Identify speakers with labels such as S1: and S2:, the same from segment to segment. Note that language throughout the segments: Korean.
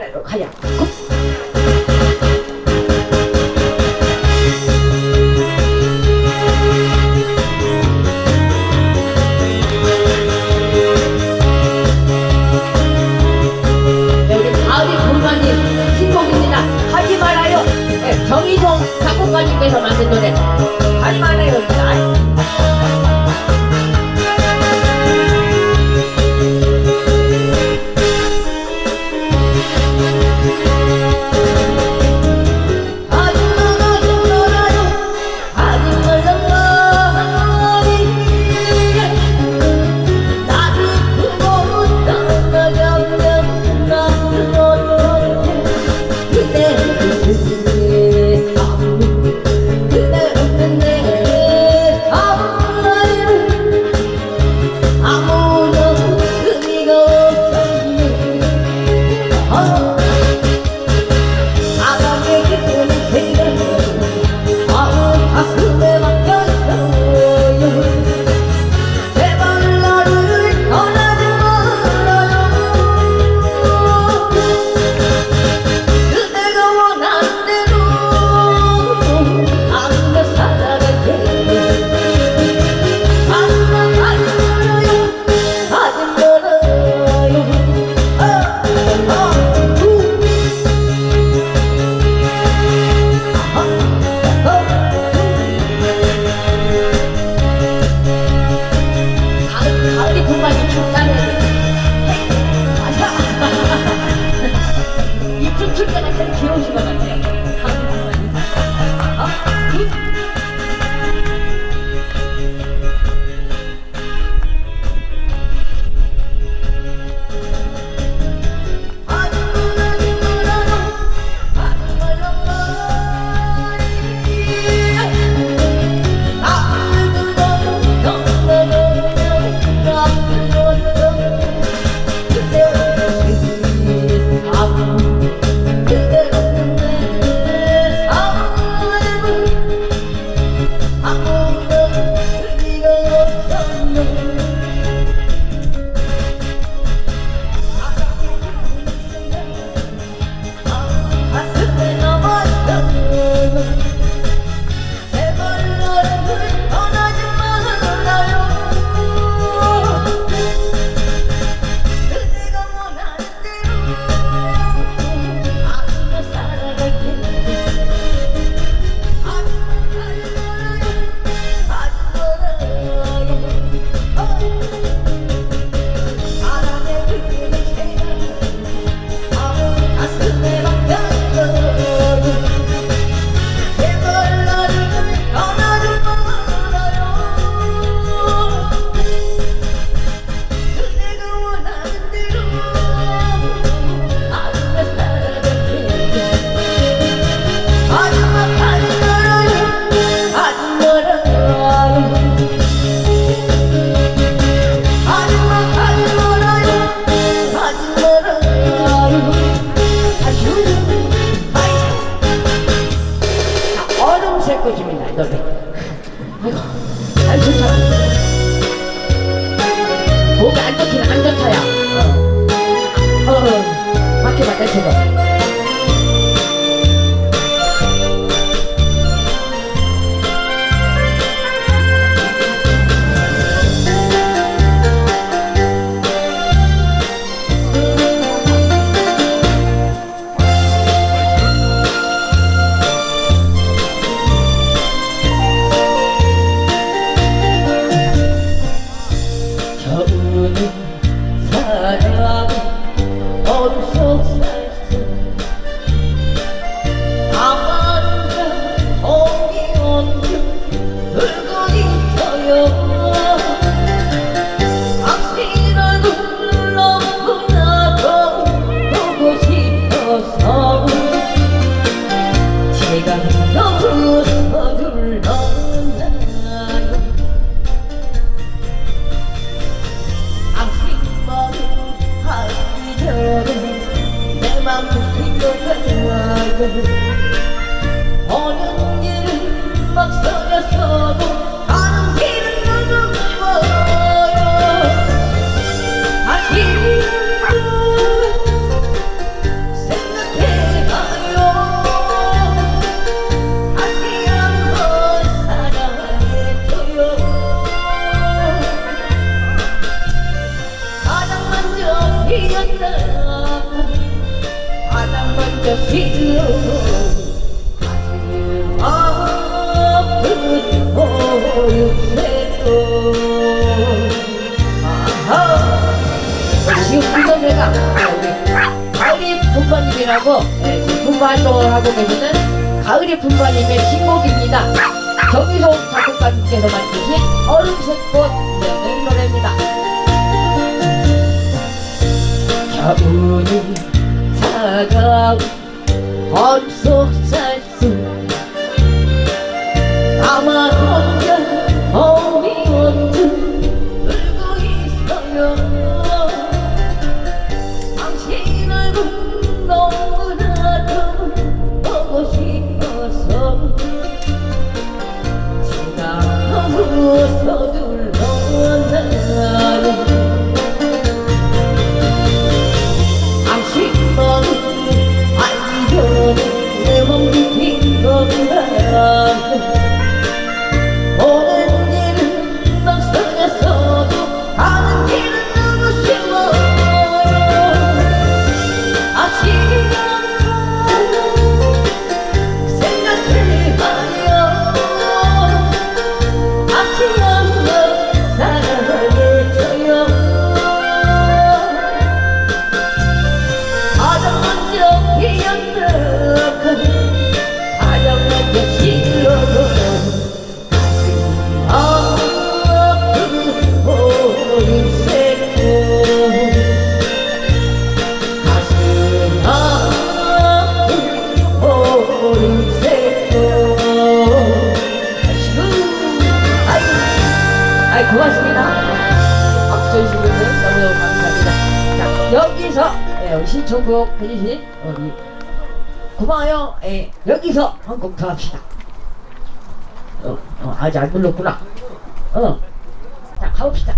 S1: 아래로 가 주부 활동을 하고 계시는 가을의 분반님의 신곡입니다. 정희성 작곡가님께서 만드신 얼음색꽃 이라는 노래입니다. 겨울이 차가운 얼음 속 살. 해주신 우리 어, 예. 고마워요. 예, 여기서 한곡 더 합시다. 어, 어, 아직 안 불렀구나. 어, 자 가봅시다.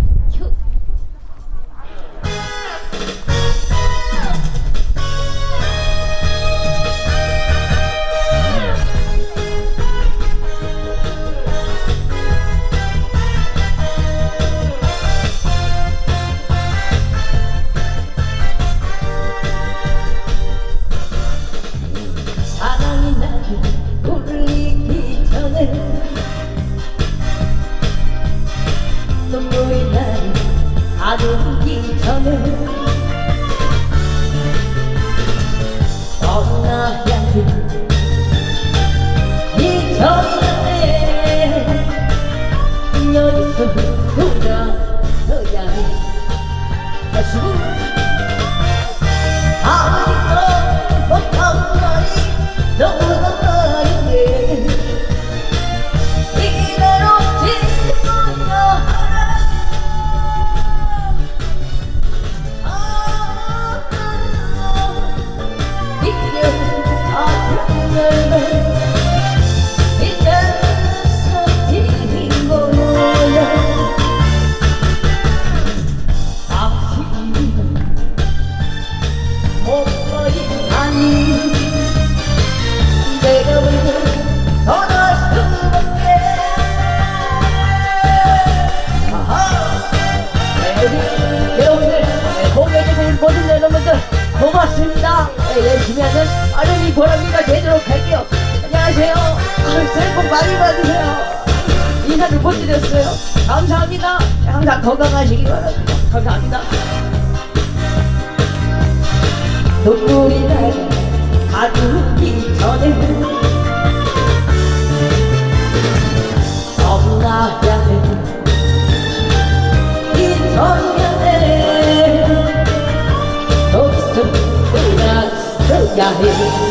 S1: 눈물이 나요 가두기 전에 떠나야 해이 전년에 독서 끝났어야 해.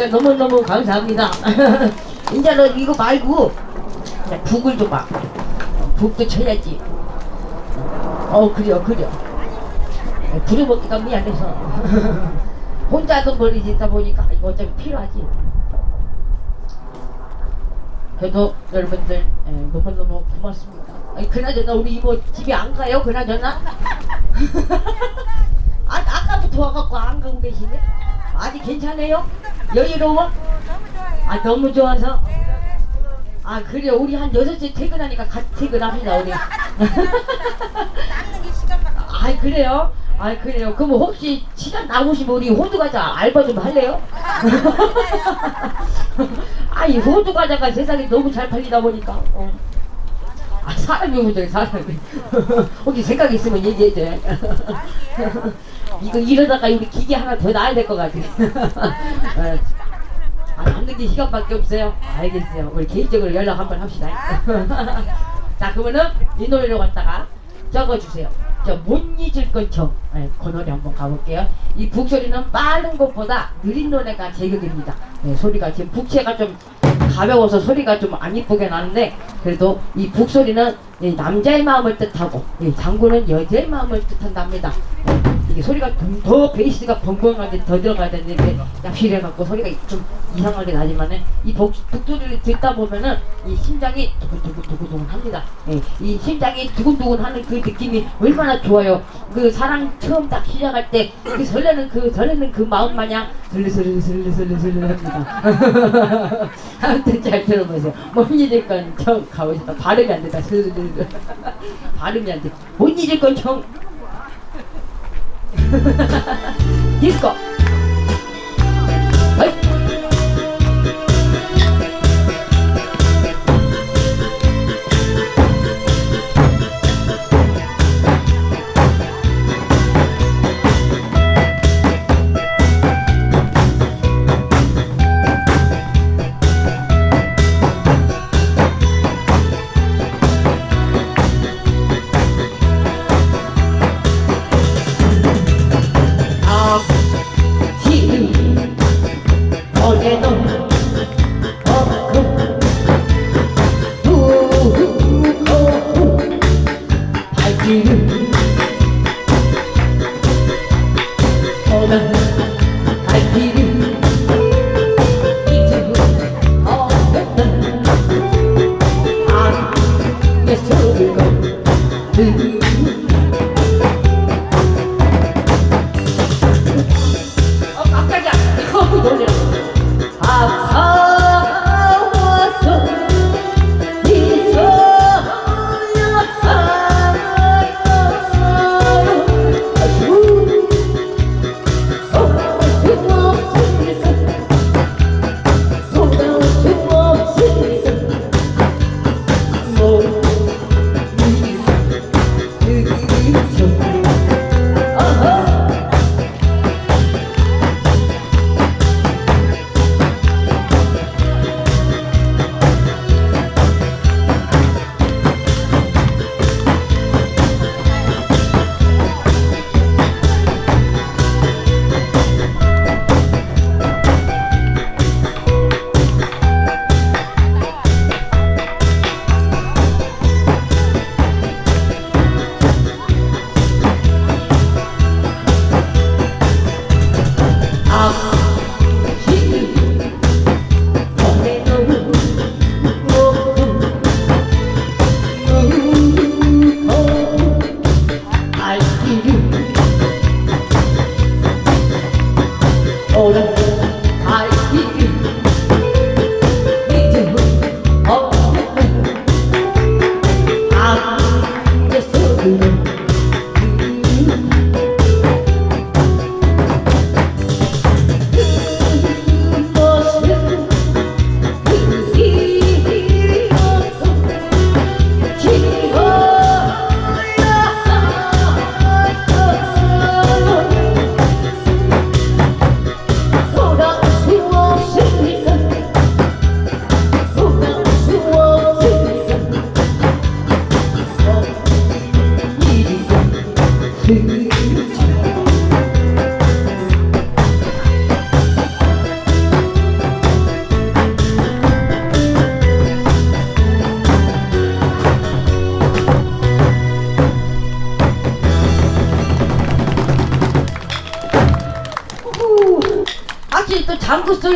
S1: 잘한다 해주시니까 너무너무 감사합니다. 이제는 이거 말고 북을 좀 봐. 북도 쳐야지. 어 그래요 그래요. 부려먹기가 미안해서. 혼자도 머리 짓다 보니까 이거 어차피 필요하지. 그래도 여러분들 예, 너무너무 고맙습니다. 아니 그나저나 우리 이모 집에 안 가요 그나저나? 아, 아까부터 와갖고 안 가고 계시네? 아직 괜찮아요? 여유로워? 아 너무 좋아서? 아 그래요. 우리 한 6시 퇴근하니까 같이 퇴근합니다 우리. 아 그래요? 아 그래요. 그럼 혹시 시간 나오시면 우리 호두과자 알바 좀 할래요? 아이 호두과자가 세상에 너무 잘 팔리다 보니까. 어. 아 사람이 문제 사람이. 혹시 생각 있으면 얘기해줘 이거 이러다가 우리 기계 하나 더 놔야 될 것 같아 어. 아, 남는 게 시간밖에 없어요. 알겠어요. 우리 개인적으로 연락 한번 합시다. 자, 그러면은 이 노래로 갖다가 적어주세요. 저못 잊을 건저 네, 그 노래 한번 가볼게요. 이 북소리는 빠른 것보다 느린 노래가 제격입니다. 네, 소리가 지금 북체가 좀 가벼워서 소리가 좀 안 이쁘게 나는데 그래도 이 북소리는 이 남자의 마음을 뜻하고 이 장구는 여자의 마음을 뜻한답니다. 네, 이게 소리가 좀더 베이스가 벙벙하게 더 들어가야 되는데 납실해 갖고 소리가 좀 이상하게 나지만은 이 북, 북소리를 듣다 보면은 이 심장이 두근두근두근 합니다. 예, 이 심장이 두근두근 하는 그 느낌이 얼마나 좋아요. 그 사랑 처음 딱 시작할 때 그 설레는 그 설레는 그 마음 마냥 슬슬슬슬슬슬슬 합니다. 아무튼 잘 들어보세요. 못 잊을 건정 가보시다. 발음이 안 된다. 발음이 안 돼. 못 잊을 건정 디스코. 어 to you.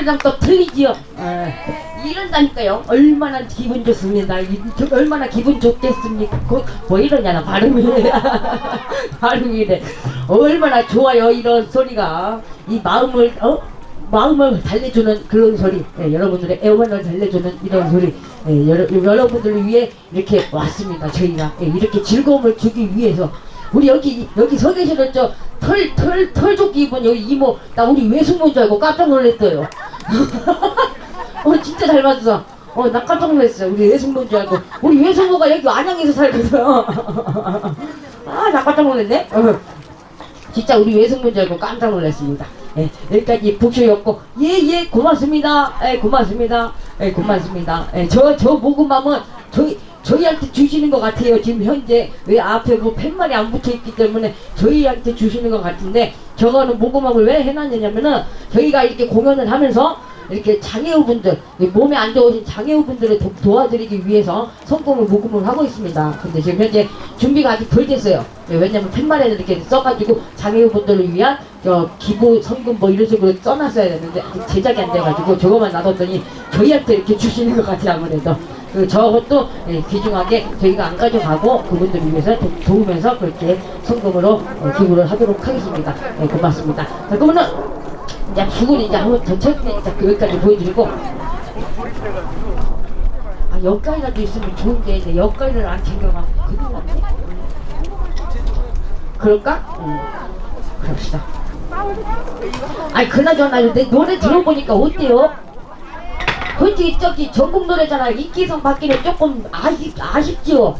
S1: 목소리랑 또 틀리지요. 예. 이런다니까요. 얼마나 기분 좋습니다. 이- 저- 얼마나 기분 좋겠습니까? 그, 뭐 이러냐나 발음이 발음이 이래. 얼마나 좋아요 이런 소리가 이 마음을 어 마음을 달래주는 그런 소리. 예, 여러분들의 애원을 달래주는 이런 소리. 예, 여러, 여러분들을 위해 이렇게 왔습니다. 저희가 예, 이렇게 즐거움을 주기 위해서. 우리 여기 여기 서 계시는 저 털 털 털조끼 입은 여기 이모 나 우리 외숙모인 줄 알고 깜짝 놀랐어요. 어 진짜 잘 봤어. 어 나 깜짝 놀랐어요. 우리 외숙모인 줄 알고 우리 외숙모가 여기 안양에서 살거든. 아 나 깜짝 놀랐네. 어. 진짜 우리 외숙모인 줄 알고 깜짝 놀랐습니다. 예, 여기까지 북쇼였고 예 예 고맙습니다. 예 고맙습니다. 예 고맙습니다. 예, 저 저 모금맘은 저희 저희한테 주시는 것 같아요. 지금 현재 왜 앞에 뭐 팻말이 안 붙어 있기 때문에 저희한테 주시는 것 같은데 저거는 모금함을 왜 해놨느냐면은 저희가 이렇게 공연을 하면서 이렇게 장애우분들 이 몸에 안 좋으신 장애우분들을 도, 도와드리기 위해서 성공을 모금을 하고 있습니다. 근데 지금 현재 준비가 아직 덜 됐어요. 예, 왜냐면 팻말에는 이렇게 써가지고 장애우분들을 위한 저 기부 성금 뭐 이런 식으로 써놨어야 되는데 제작이 안 돼가지고 저거만 놔뒀더니 저희한테 이렇게 주시는 것 같아요 아무래도. 그 저것도 예, 귀중하게 저희가 안 가져가고 그분들을 위해서 도, 도우면서 그렇게 성금으로 어, 기부를 하도록 하겠습니다. 예, 고맙습니다. 자, 그러면은 이제 죽을 이제 한번 더 쳤으니까 여기까지 보여드리고 아 역가이라도 있으면 좋은데 이제 역가이를 안 챙겨가면 큰일 났네 그럴까? 응 그럽시다 아니 그나저나 내 노래 들어보니까 어때요? 솔직히 저기 전국 노래잖아 인기상 받기는 조금 아쉽, 아쉽죠?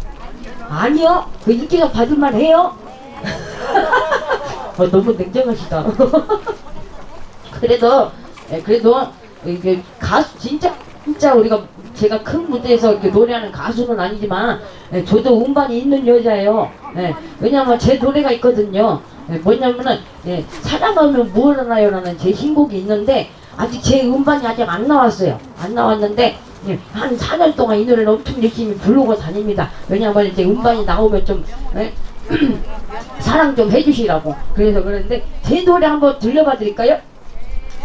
S1: 아니요 그 인기상 받을만 해요? 어, 너무 냉정하시다 그래도 예, 그래도 이게 가수 진짜 진짜 우리가 제가 큰 무대에서 이렇게 노래하는 가수는 아니지만 예, 저도 음반이 있는 여자예요. 예, 왜냐면 제 노래가 있거든요. 예, 뭐냐면은 예, 사랑하면 무엇 하나요라는 제 신곡이 있는데 아직 제 음반이 아직 안 나왔어요. 안 나왔는데 예, 한 4년 동안 이 노래를 엄청 열심히 부르고 다닙니다. 왜냐면 이제 음반이 나오면 좀 예, 사랑 좀 해주시라고 그래서 그러는데 제 노래 한번 들려봐 드릴까요?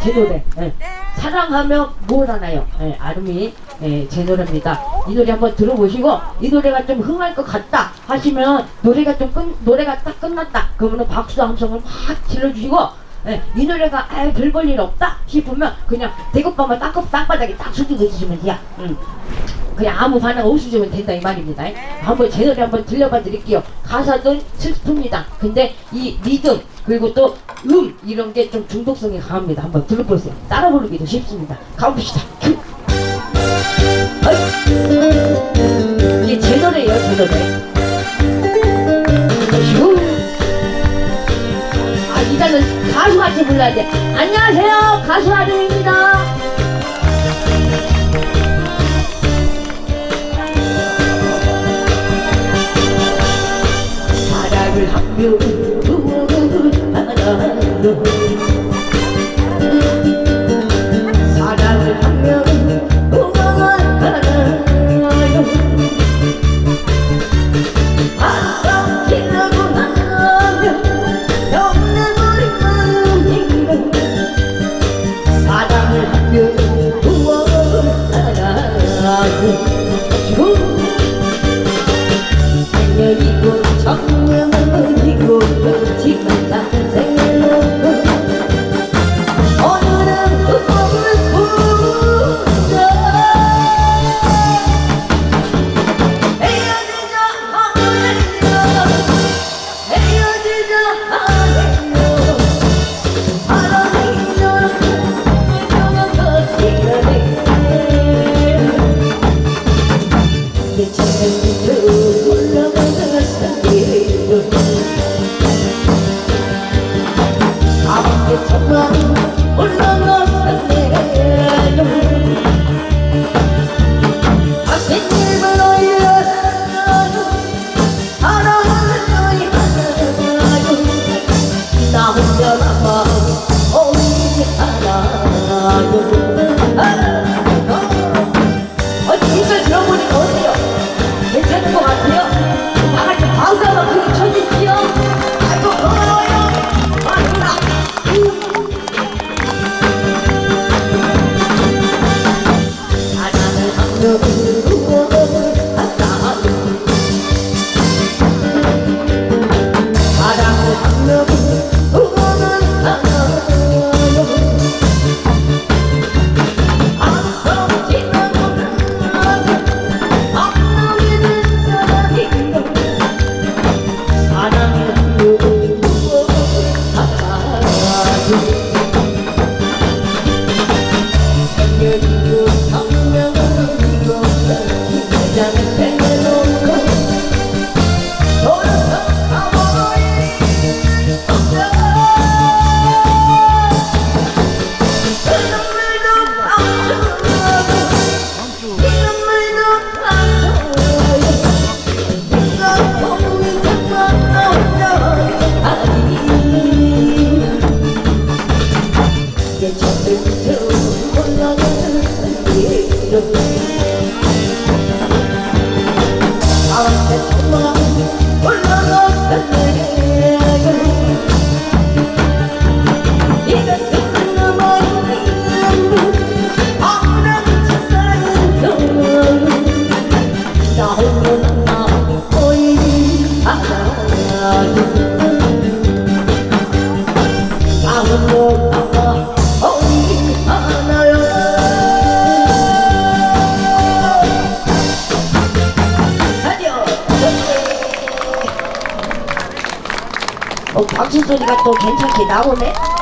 S1: 제 노래 예. 사랑하면 뭘 하나요? 예, 아름이 예, 제 노래입니다. 이 노래 한번 들어보시고 이 노래가 좀 흥할 것 같다 하시면 노래가 좀 끝, 노래가 딱 끝났다 그러면 박수 함성을 막 질러주시고 예, 이 노래가 아, 별볼 일 없다 싶으면 그냥 대급밤만 땅, 땅바닥에 딱 숙이고 있으시면 돼요. 음. 그냥 아무 반응 없으시면 된다 이 말입니다. 한번 제 노래 한번 들려봐 드릴게요. 가사도 슬픕니다. 근데 이 리듬 그리고 또 음 이런 게 좀 중독성이 강합니다. 한번 들어보세요. 따라 부르기도 쉽습니다. 가봅시다. 큐. 이게 제 노래예요, 제 노래. 같이 불러야 돼. 안녕하세요, 가수 아름입니다. 사랑을 하며 어 박수 소리가 또 괜찮게 나오네